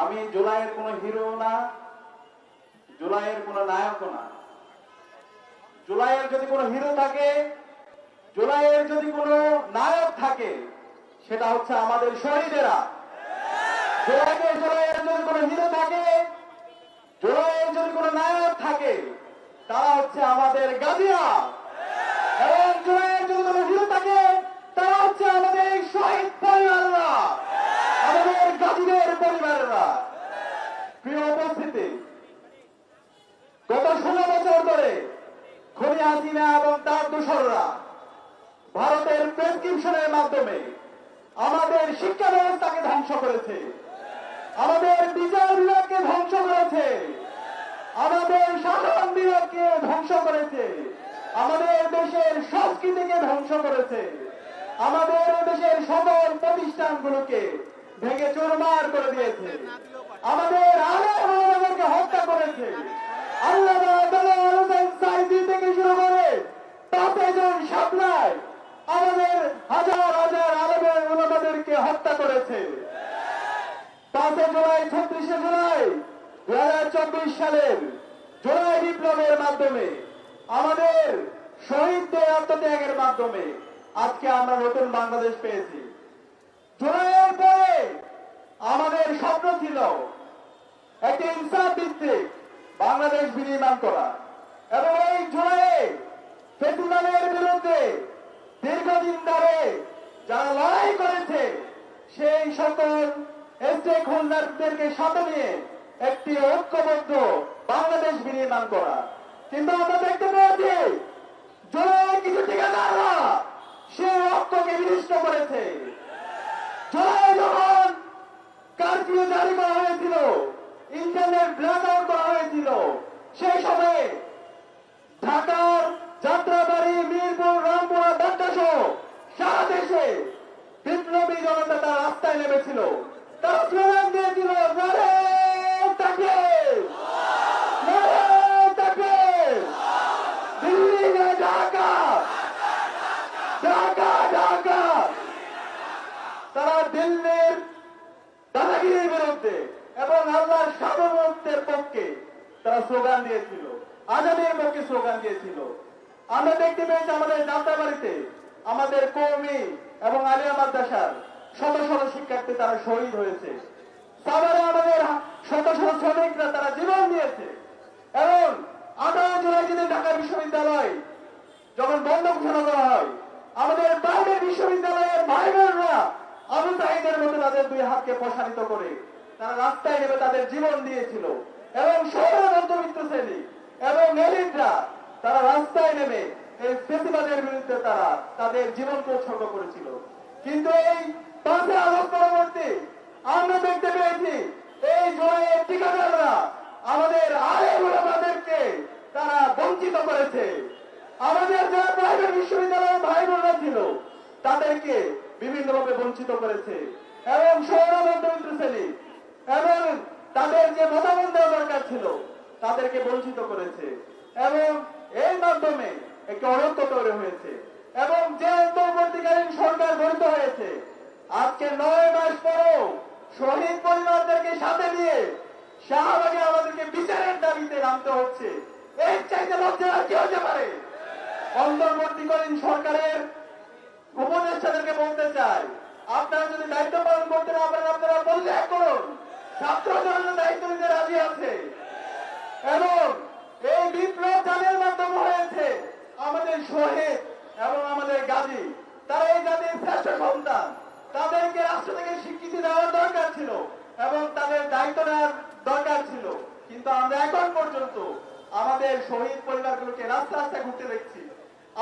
আমি জুলাইয়ের কোনো হিরো না, জুলাইয়ের কোনো নায়ক না। জুলাইয়ের যদি কোনো হিরো থাকে, জুলাইয়ের যদি কোনো নায়ক থাকে, সেটা হচ্ছে আমাদের শহীদেরা। জুলাইয়ের যদি কোনো হিরো থাকে, জুলাইয়ের যদি কোনো নায়ক থাকে, তারা হচ্ছে আমাদের গাজিয়া এবং জুলাইয়ের যদি কোনো হিরো থাকে তারা হচ্ছে আমাদের এই শহীদ পরিবাররা আমাদের গাজীদের পরিবাররা প্রিয় উপস্থিতি গত ষোলো বছর ধরে খনি হাসিনা এবং তার দোসররা ভারতের প্রেসক্রিপশনের মাধ্যমে আমাদের শিক্ষা ব্যবস্থাকে ধ্বংস করেছে। আমাদের বিচার বিভাগকে ধ্বংস করেছে। আমাদের শাসন বিভাগকে ধ্বংস করেছে। আমাদের দেশের সংস্কৃতিকে ধ্বংস করেছে। আমাদের দেশের সকল প্রতিষ্ঠানগুলোকে ভেঙে চুরমার করে দিয়েছে। আমাদের আলেমকে হত্যা করেছে। আল্লাহ থেকে শুরু করে সাপ্লাই আমাদের হাজার হাজার আলেমের ওলামাদেরকে হত্যা করেছে। পাঁচে জুলাই ছত্রিশে জুলাই দুই হাজার সালের জুলাই বিপ্লবের মাধ্যমে, আমাদের শহীদদের আত্মত্যাগের মাধ্যমে আজকে আমরা নতুন বাংলাদেশ পেয়েছি। জুলাইয়ের পরে আমাদের স্বপ্ন ছিল একটি ইনসাফ ভিত্তিক বাংলাদেশ বিনির্মাণ করা। এবং এই জুলাইয়ে ফেসিবাদের বিরুদ্ধে দীর্ঘদিন ধরে যারা লড়াই করেছে, সেই সকল স্টেক হোল্ডারদেরকে সাথে নিয়ে একটি ঐক্যবদ্ধ বাংলাদেশ বিনির্মাণ করা। কিন্তু আমরা দেখতে পেয়েছি জুলাই কিছু ঠিকাদাররা সেই ঐক্যকে বিনিষ্ট করেছে। জুলাই যখন কারফিউ জারি করা হয়েছিল ইন্টারনেট ব্ল্যাক আউট করা হয়েছিল, সেই সময়ে ঢাকার যাত্রাবাড়ি, মিরপুর, রামপুরা ঢাকা সহ সারা দেশে বিপ্লবী জনতা তার রাস্তায় নেমেছিল। স্লোগান দিয়েছিল এবং পক্ষে তারা স্লোগান দিয়েছিল। আজাদের পক্ষে স্লোগান দিয়েছিল। আমরা দেখতে পেয়েছি আমাদের যাত্রাবাড়িতে আমাদের কর্মী এবং আলিয়া মাদ্রাসার শত শত শিক্ষার্থী তারা শহীদ হয়েছে। সাভারে আমাদের শত শত শ্রমিকরা তারা জীবন দিয়েছে। এবং আঠারো জুলাই যেদিন ঢাকা বিশ্ববিদ্যালয় যখন বন্ধ ঘোষণা করা হয়, আমাদের বাইরের বিশ্ববিদ্যালয়ের ভাই বোনরা আবু সাহিদের মতো তাদের দুই হাতকে প্রসারিত করে তারা রাস্তায় নেমে তাদের জীবন দিয়েছিল। এবং শহরের মধ্যবিত্ত শ্রেণি এবং এলিটরা তারা রাস্তায় নেমে এই ফেসিবাদের বিরুদ্ধে তারা তাদের জীবনকে উৎসর্গ করেছিল। কিন্তু এই পাঁচই আগস্ট পরবর্তী আমরা দেখতে পেয়েছি, এই জয়ের ঠিকাদাররা আমাদের আরে আমাদেরকে তারা বঞ্চিত করেছে। আমাদের যারা প্রাইভেট বিশ্ববিদ্যালয়ের ভাই বোনরা ছিল, তাদেরকে বিভিন্নভাবে বঞ্চিত করেছে। এবং মধ্যবিত্ত শ্রেণি, এবং তাদের যে মতামত দরকার ছিল, তাদেরকে বঞ্চিত করেছে। এবং এর মাধ্যমে একটি অনন্ত তৈরি হয়েছে এবং যে অন্তর্বর্তীকালীন সরকার গঠিত হয়েছে, আজকে নয় মাস পরও শহীদ পরিবারদেরকে সাথে নিয়ে শাহবাগে আমাদেরকে বিচারের দাবিতে নামতে হচ্ছে। এর চাইতে লজ্জা আর কি হতে পারে? অন্তর্বর্তীকালীন সরকারের উপদেষ্টাদেরকে বলতে চাই, আপনারা যদি দায়িত্ব পালন করতে না পারেন, আপনারা পরিত্যাগ করুন ছাত্র দায়িত্ব নিতে রাজি আছে। এবং এই বিপ্লব যাদের মাধ্যমে হয়েছে, আমাদের শহীদ এবং আমাদের গাজী, তারা এই জাতির শ্রেষ্ঠ সন্তান। তাদেরকে রাষ্ট্র থেকে স্বীকৃতি দেওয়ার দরকার ছিল এবং তাদের দায়িত্ব নেওয়ার দরকার ছিল। কিন্তু আমরা এখন পর্যন্ত আমাদের শহীদ পরিবারগুলোকে রাস্তা রাস্তায় ঘুরতে দেখছি।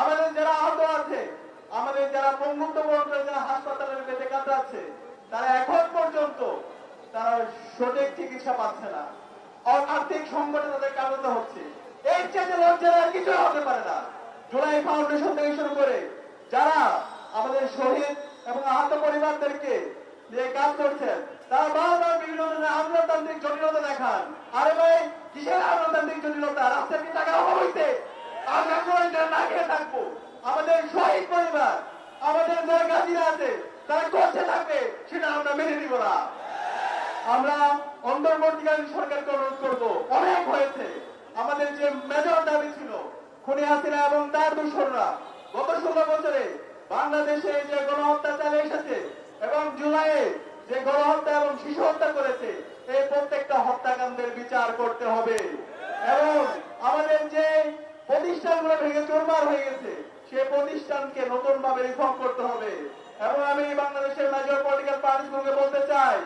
আমাদের যারা আহত আছে, আমাদের যারা পঙ্গুত্ব যারা হাসপাতালের বেঁচে কাটাচ্ছে তারা এখন পর্যন্ত তারা সঠিক চিকিৎসা পাচ্ছে না। সংকটে তাদের কাটাতে হচ্ছে। এর চেয়ে লজ্জার কিছু হতে পারে না। জুলাই ফাউন্ডেশন থেকে শুরু করে যারা আমাদের শহীদ এবং আহত পরিবারদেরকে নিয়ে কাজ করছেন, তারা বারবার বিভিন্ন ধরনের জটিলতা দেখান। আরে ভাই, কিসের জটিলতা? কি টাকা অভাব হইতে আমরা না খেয়ে থাকব। আমাদের শহীদ পরিবার, আমাদের যারা গাজীরা আছে, তারা থাকবে, সেটা আমরা মেনে নিব না। আমরা অন্তর্বর্তীকালীন সরকারকে অনুরোধ করব, অনেক হয়েছে। আমাদের যে মেজর দাবি ছিল, খুনি হাসিনা এবং তার দূষণরা গত ষোলো বছরে বাংলাদেশে যে গণহত্যা চালে এসেছে এবং জুলাইয়ে যে গণহত্যা এবং শিশু হত্যা করেছে, এই প্রত্যেকটা হত্যাকাণ্ডের বিচার করতে হবে। এবং আমাদের যে প্রতিষ্ঠানগুলো ভেঙে চুরমার হয়ে গেছে সেই প্রতিষ্ঠানকে নতুন ভাবে রিফর্ম করতে হবে। এবং আমি বাংলাদেশের মেজর পলিটিক্যাল পার্টিগুলোকে বলতে চাই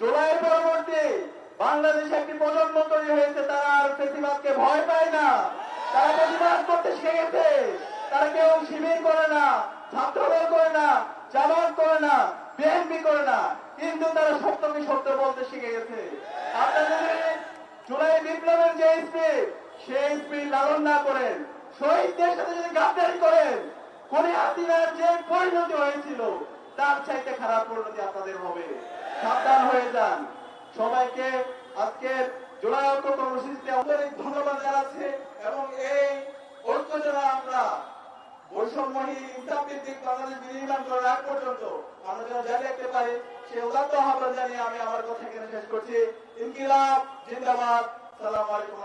জুলাইয়ের পরবর্তী বাংলাদেশে একটি প্রজন্ম তৈরি হয়েছে, তারা আর ফেসিবাদকে ভয় পায় না। তারা প্রতিবাদ করতে শিখে গেছে। তারা কেউ শিবির করে না, ছাত্রদল করে না, জামাত করে না, বিএনপি করে না। কিন্তু তারা সত্যকে সত্য বলতে শিখে গেছে। আপনারা যদি জুলাই বিপ্লবের যে স্পিড, সেই স্পিড লালন না করেন। শহীদদের সাথে যদি গাদ্দারি করেন কোন হাসিনার যে পরিণতি হয়েছিল তার চাইতে খারাপ পরিণতি আপনাদের হবে। সাবধান হয়ে যান। সবাইকে জুলাই ঐক্য কর্মসূচিতে আন্তরিক ধন্যবাদ জানাচ্ছি এবং এই ঐক্য যেন আমরা বৈষম্যহীন ইনসাফ বাংলাদেশ করার পর্যন্ত আমরা যেন জানিয়ে আমি আমার কথা এখানে শেষ করছি। ইনকিলাব, জিন্দাবাদ। সালাম আলাইকুম।